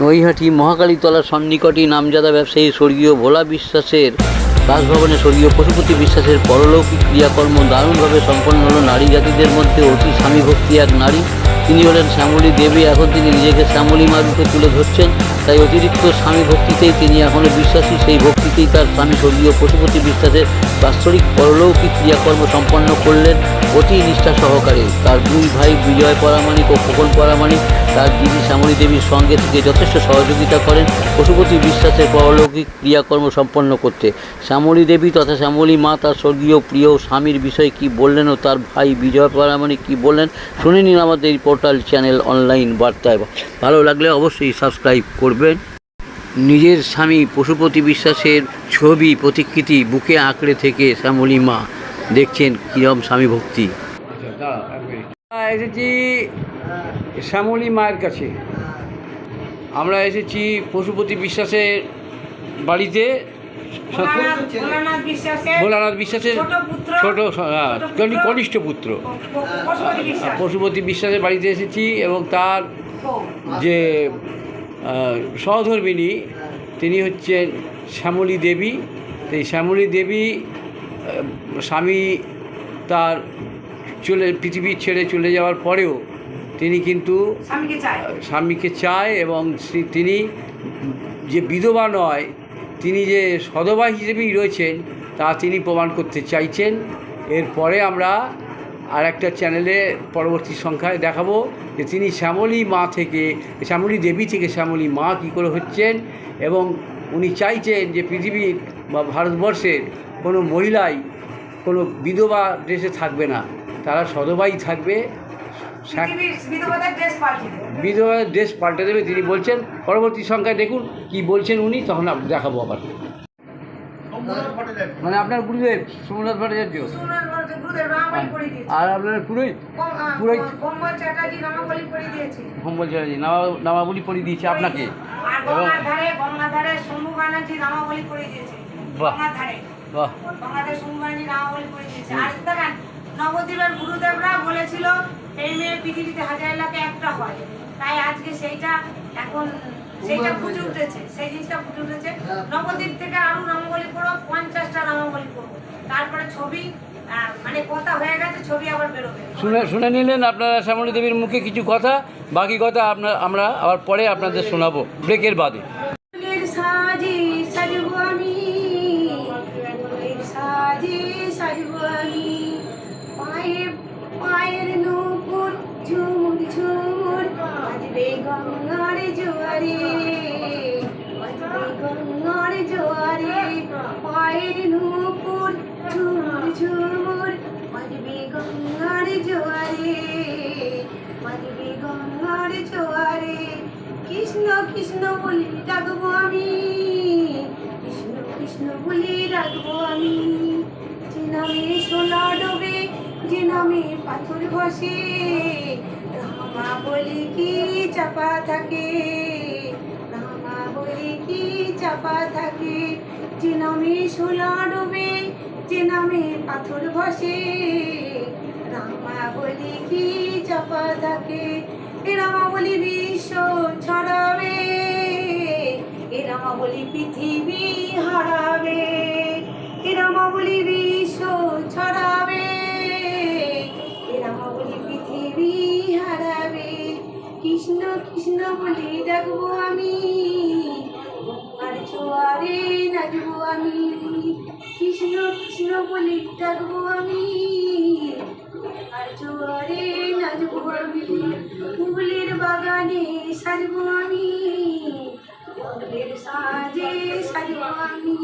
নৈহাটি মহাকালীতলার সন্নিকটে নামজাদা ব্যবসায়ী স্বর্গীয় ভোলা বিশ্বাসের বাসভবনে স্বর্গীয় পশুপতি বিশ্বাসের পরলৌকিক ক্রিয়াকর্ম দারুণভাবে সম্পন্ন হল নারী জাতিদের মধ্যে অতি স্বামী ভক্তি এক নারী। তিনি হলেন শ্যামলী দেবী। এখন তিনি নিজেকে শ্যামলী মা রূপে তুলে ধরছেন। তাই অতিরিক্ত স্বামী ভক্তিতেই তিনি এখনও বিশ্বাসী, সেই ভক্তিতেই তার স্বামী স্বর্গীয় পশুপতি বিশ্বাসের বাৎসরিক পরলৌকিক ক্রিয়াকর্ম সম্পন্ন করলেন অতি নিষ্ঠা সহকারে। তার দুই ভাই বিজয় পরামানিক ও খোকন পরামানিক তার দিদি শ্যামলী দেবীর সঙ্গে থেকে যথেষ্ট সহযোগিতা করেন পশুপতি বিশ্বাসের পরলৌকিক ক্রিয়াকর্ম সম্পন্ন করতে। শ্যামলী দেবী তথা শ্যামলী মা তার স্বর্গীয় প্রিয় স্বামীর বিষয়ে কি বললেন ও তার ভাই বিজয় পরামানিক কি বললেন, শুনে নিন আমাদের এই পোর্টাল চ্যানেল অনলাইন বার্তায়। ভালো লাগলে অবশ্যই সাবস্ক্রাইব করবেন। নিজের স্বামী পশুপতি বিশ্বাসের ছবি প্রতিকৃতি বুকে আঁকড়ে থেকে শ্যামলী মা দেখছেন কিরম স্বামী ভক্তি। এসেছি শ্যামলী মায়ের কাছে। আমরা এসেছি পশুপতি বিশ্বাসের বাড়িতে। ভোলানাথ বিশ্বাসের ছোট হ্যাঁ, কনিষ্ঠ পুত্র। পশুপতি বিশ্বাসের বাড়িতে এসেছি এবং তার যে আহ, সহধর্মিণী তিনি হচ্ছেন শ্যামলী দেবী। এই শ্যামলী দেবী স্বামী তার চলে পৃথিবী ছেড়ে চলে যাওয়ার পরেও তিনি কিন্তু স্বামীকে চায়। এবং তিনি যে বিধবা নয় তিনি যে সধবা হিসেবেই রয়েছেন তা তিনি প্রমাণ করতে চাইছেন। এরপরে আমরা আর একটা চ্যানেলে পরবর্তী সংখ্যায় দেখাবো যে তিনি শ্যামলী মা থেকে শ্যামলী দেবী থেকে শ্যামলী মা কী করে হচ্ছেন এবং উনি চাইছেন যে পৃথিবীর বা ভারতবর্ষের কোনো মহিলাই কোনো বিধবা ড্রেসে থাকবে না। তারা সদবাই থাকবে। বিধবাদের ড্রেস। বিধবা দেশ পাল্টে দেবে তিনি বলছেন। পরবর্তী সংখ্যায় দেখুন কি বলছেন উনি তখন দেখাবো আবার। মানে আপনার গুরুদেব সোমনাথ ভট্টাচার্য। আর আপনার পুরোহিত? পুরোহিত। কমল চ্যাটার্জি নামাবলি পড়ে দিয়েছে আপনাকে। এবং বাহ। বাহ। নবদ্বীপের গুরুদেবরা বলেছিল এই মেয়ে পৃথিবীতে হাজার লাখে একটা হয়। তাই আজকে সেইটা এখন সেইটা ফুটে উঠেছে সেই জিনিসটা ফুটে উঠেছে। নবদ্বীপ থেকে আরও রঙ্গলি করো পঞ্চাশটা রঙ্গলি করব তারপরে ছবি মানে কথা হয়ে গেছে ছবি আবার বেরোবে। শুনে শুনে নিলেন আপনারা শ্যামলী দেবীর মুখে কিছু কথা বাকি কথা আপনার আমরা আবার পরে আপনাদের শোনাবো ব্রেকের বাদে। বাজবে গঙ্গার জোয়ারে বাজবে গঙ্গার জোয়ারে, পায়ের নূপুর ঝুমুর ঝুমুর বাজবে গঙ্গার জোয়ারে বাজবে গঙ্গার জোয়ারে। কৃষ্ণ কৃষ্ণ বলি ডাকবো আমি, কৃষ্ণ কৃষ্ণ বলি ডাকবো আমি। যে নামে সোনা ডোবে, যে নামে পাথর ঘষে রামা বলি কি চাপা থাকে? রামা বলি কি চাপা থাকে? যে নামে সোনা ডোবে, যে পাথর ঘষে রামা বলি কি চাপা থাকে? এ রামা বলি বিশ্ব ছড়াবে। এ রামা বলি পৃথিবী হারাবে। এ রামা বলি বিশ্ব কৃষ্ণ কৃষ্ণ বলি ডাকবো আমি। আর জোয়ারে নাচবো আমি। কৃষ্ণ কৃষ্ণ বলি ডাকবো আমি। আর জোয়ারে নাচবো আমি। ফুলের বাগানে সাজবো আমি। ফুলের সাজে সাজবো আমি।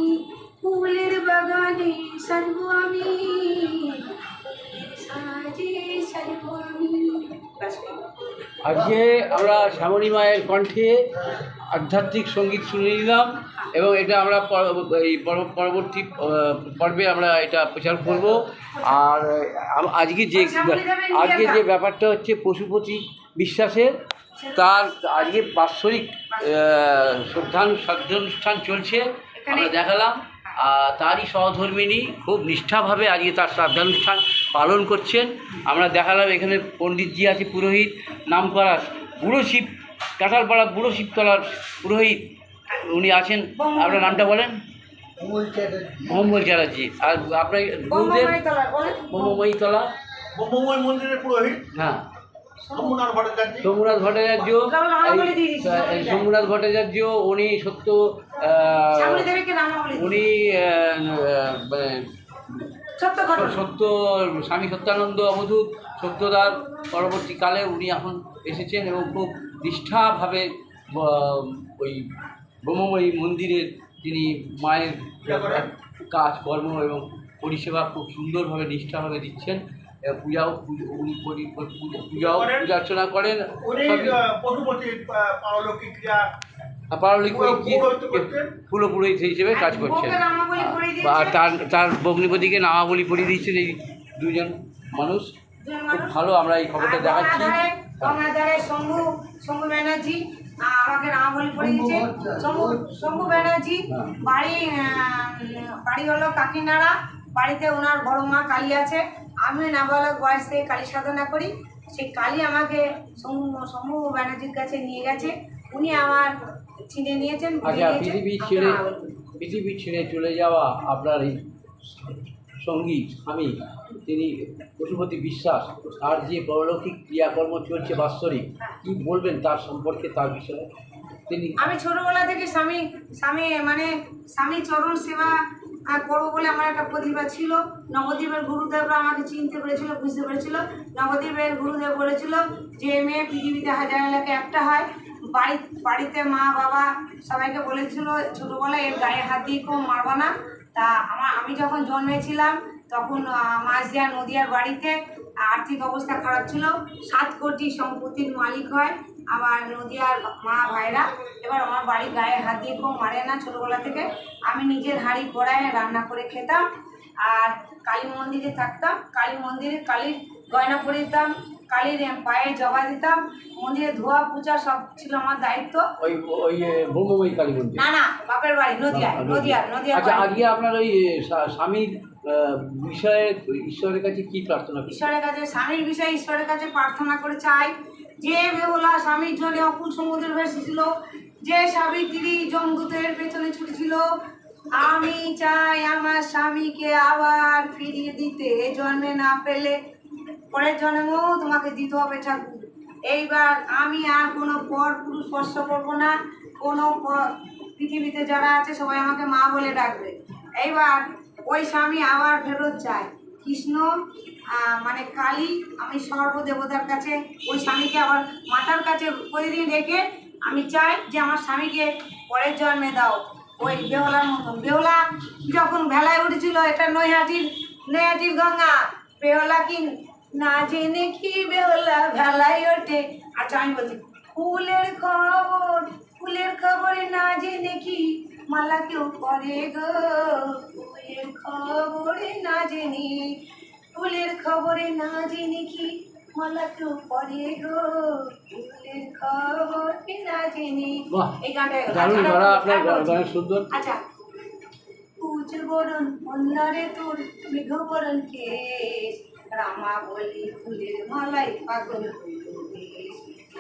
ফুলের বাগানে সাজবো আমি। সাজে সাজবো আমি। আজকে আমরা শ্যামলী মায়ের কণ্ঠে আধ্যাত্মিক সংগীত শুনে নিলাম এবং এটা আমরা এই পরবর্তী পর্বে আমরা এটা প্রচার করব। আর আজকে যে আজকে যে ব্যাপারটা হচ্ছে পশুপতি বিশ্বাসের তার আজকে বাৎসরিক শ্রদ্ধান শ্রদ্ধানুষ্ঠান চলছে। আমরা দেখালাম। তারই সহধর্মিনী খুব নিষ্ঠাভাবে আজকে তার শ্রাদ্ধানুষ্ঠান পালন করছেন আমরা দেখালাম এখানে পণ্ডিতজি আছে পুরোহিত নাম করা বুড়ো শিব কাঁঠালপাড়া বুড়ো শিবতলার পুরোহিত উনি আছেন আপনার নামটা বলেন মোহাম্মদ চ্যাটার্জি আর আপনার গুরুদেব ব্রহ্মময় মন্দিরের পুরোহিত হ্যাঁ শম্ভুনাথ ভট্টাচার্য। শম্ভুনাথ ভট্টাচার্য উনি সত্য। উনি মানে সত্য স্বামী সত্যানন্দ অবধূত সত্যদার পরবর্তীকালে উনি এখন এসেছেন এবং খুব নিষ্ঠাভাবে ওই ব্রহ্মময়ী মন্দিরের তিনি মায়ের কাজ কর্ম এবং পরিষেবা খুব সুন্দরভাবে নিষ্ঠাভাবে দিচ্ছেন। পূজাও উনি পূজাও পূজা অর্চনা করেন পারলিক করছেন। ফুলো পুরোহিত হিসেবে কাজ করছেন। বউকে নামাবলি করে বা তার তার ভগ্নিপতিকে নামাবলি পড়িয়ে দিচ্ছেন এই দুজন মানুষ। খুব ভালো আমরা এই খবরটা আর দেখাচ্ছি। শম্ভু শম্ভু ব্যানার্জি আমাকে নামাবলি করে দিয়েছে। শম্ভু শম্ভু ব্যানার্জি। বাড়ি বাড়ি হলো কাকিনাড়া। বাড়িতে ওনার বড় মা কালী আছে। আমি নাবালক বয়স থেকে কালী সাধনা করি সেই কালী আমাকে শম্ভু ব্যানার্জির কাছে নিয়ে গেছে। উনি আমার নিয়েছেন আচ্ছা বুঝিয়ে পৃথিবী ছেড়ে। পৃথিবী ছেড়ে চলে যাওয়া আপনার এই সঙ্গী স্বামী তিনি পশুপতি বিশ্বাস তার যে পরলৌকিক ক্রিয়াকর্ম চলছে বাৎসরিক কি বলবেন তার সম্পর্কে তার বিষয়ে? তিনি আমি ছোটবেলা থেকে স্বামী স্বামী মানে স্বামী চরণ সেবা আহ, করব বলে আমার একটা প্রতিভা ছিল। নবদ্বীপের গুরুদেবরা আমাকে চিনতে পেরেছিল বুঝতে পেরেছিল। নবদ্বীপের গুরুদেব বলেছিল যে মেয়ে পৃথিবীতে হাজার এলাকা একটা হয়। বাড়ি বাড়িতে মা বাবা সবাইকে বলেছিল ছোটোবেলায় এর গায়ে হাত দিয়ে কেউ মারবা না। তা আমার আমি যখন জন্মেছিলাম তখন মাঝদিয়া নদিয়ার বাড়িতে আর্থিক অবস্থা খারাপ ছিল। সাত কোটি সম্পত্তির মালিক হয়। আমার নদিয়ার মা ভাইরা এবার আমার বাড়ির গায়ে হাত দিয়ে কেউ মারে না ছোটোবেলা থেকে। আমি নিজের হাঁড়ি কড়ায় রান্না করে খেতাম আর কালী মন্দিরে থাকতাম কালী মন্দিরে কালীর গয়না পরে দিতাম কালীর পায়ে জবা দিতাম মন্দিরে ধোয়া পূজা সব ছিল আমার দায়িত্ব। ওই ওই কালী মন্দির? না না বাপের বাড়ি নদিয়া নদিয়া নদিয়া আচ্ছা আজকে আপনার ওই স্বামীর বিষয়ে ঈশ্বরের কাছে কি প্রার্থনা ঈশ্বরের কাছে স্বামীর বিষয়ে ঈশ্বরের কাছে প্রার্থনা করে চাই যে বেহুলা স্বামীর জন্য অকুল সমুদ্রের ভেসেছিল যে সাবিত্রী জমদূতের পেছনে ছুটেছিল, আমি চাই আমার স্বামীকে আবার ফিরিয়ে দিতে। এ জন্মে না পেলে পরের জন্মেও তোমাকে দিতে হবে ঠাকুর। এইবার আমি আর কোনো পর পুরুষ স্পর্শ করব না। কোনো পৃথিবীতে যারা আছে সবাই আমাকে মা বলে ডাকবে। এইবার ওই স্বামী আবার ফেরত চায় কৃষ্ণ মানে কালী, আমি সর্বদেবতার কাছে, ওই স্বামীকে আবার মাতার কাছে প্রতিদিন রেখে আমি চাই যে আমার স্বামীকে পরের জন্মে দাও। ওই বেহলার মতন। বেহলা যখন ভেলায় উঠেছিল এটা নৈহাটির নৈহাটির গঙ্গা। বেহলা কি না জেনে কি বেহলা ভেলায় ওঠে? আচ্ছা আমি বলছি, ফুলের খবর, ফুলের খবরে না জেনে কি মালা কেউ করে গো? খবরে না জেনে ফুলের খবরে না জেনে কি মালা কেউ করে গো? ফুলের খবরে না জেনে। এই গানটা গানের সুন্দর আচ্ছা বরণ অন্যারে তোর কেশ রামা বলি ফুলের মালাই পাগল হইল।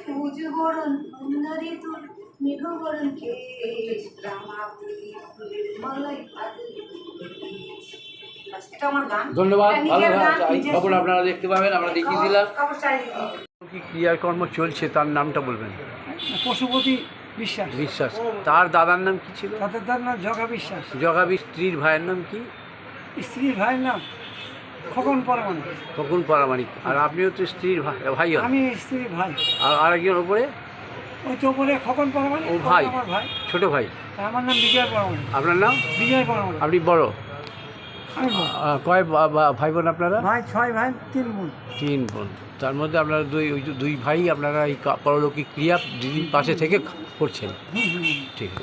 পুজ বরণ অন্যারে তোর মেঘ বরণ কেশ রামা বলি ফুলের মালাই পাগল হইল এটা আমার গান। ধন্যবাদ ভালো গান, খবর আপনারা দেখতে পাবেন আমরা দেখিয়ে দিলাম। কি ক্রিয়াকর্ম চলছে তার নামটা বলবেন? পশুপতি বিশ্বাস। বিশ্বাস। তার দাদার নাম কি ছিল? তাদের তার নাম জগা বিশ্বাস। জগাবি স্ত্রীর ভাইয়ের নাম কি? স্ত্রীর ভাইয়ের নাম খোকন পরমাণু খোকন পারামানিক আর আপনিও তো স্ত্রীর ভাই ভাই আমি স্ত্রীর ভাই। আর আরেকজন ওপরে? ওই তো উপরে খোকন পরমাণু ও ভাই। আমার ভাই। ছোট ভাই। আমার নাম বিজয় পরমাণু আপনার নাম? বিজয় পরমাণু আপনি বড়। কয় ভাই বোন আপনারা? ভাই ছয় ভাই তিন বোন। তিন বোন। তার মধ্যে আপনারা দুই ওই যে দুই ভাই আপনারা এই পরলৌকিক ক্রিয়া দিদির পাশে থেকে করছেন। ঠিক আছে।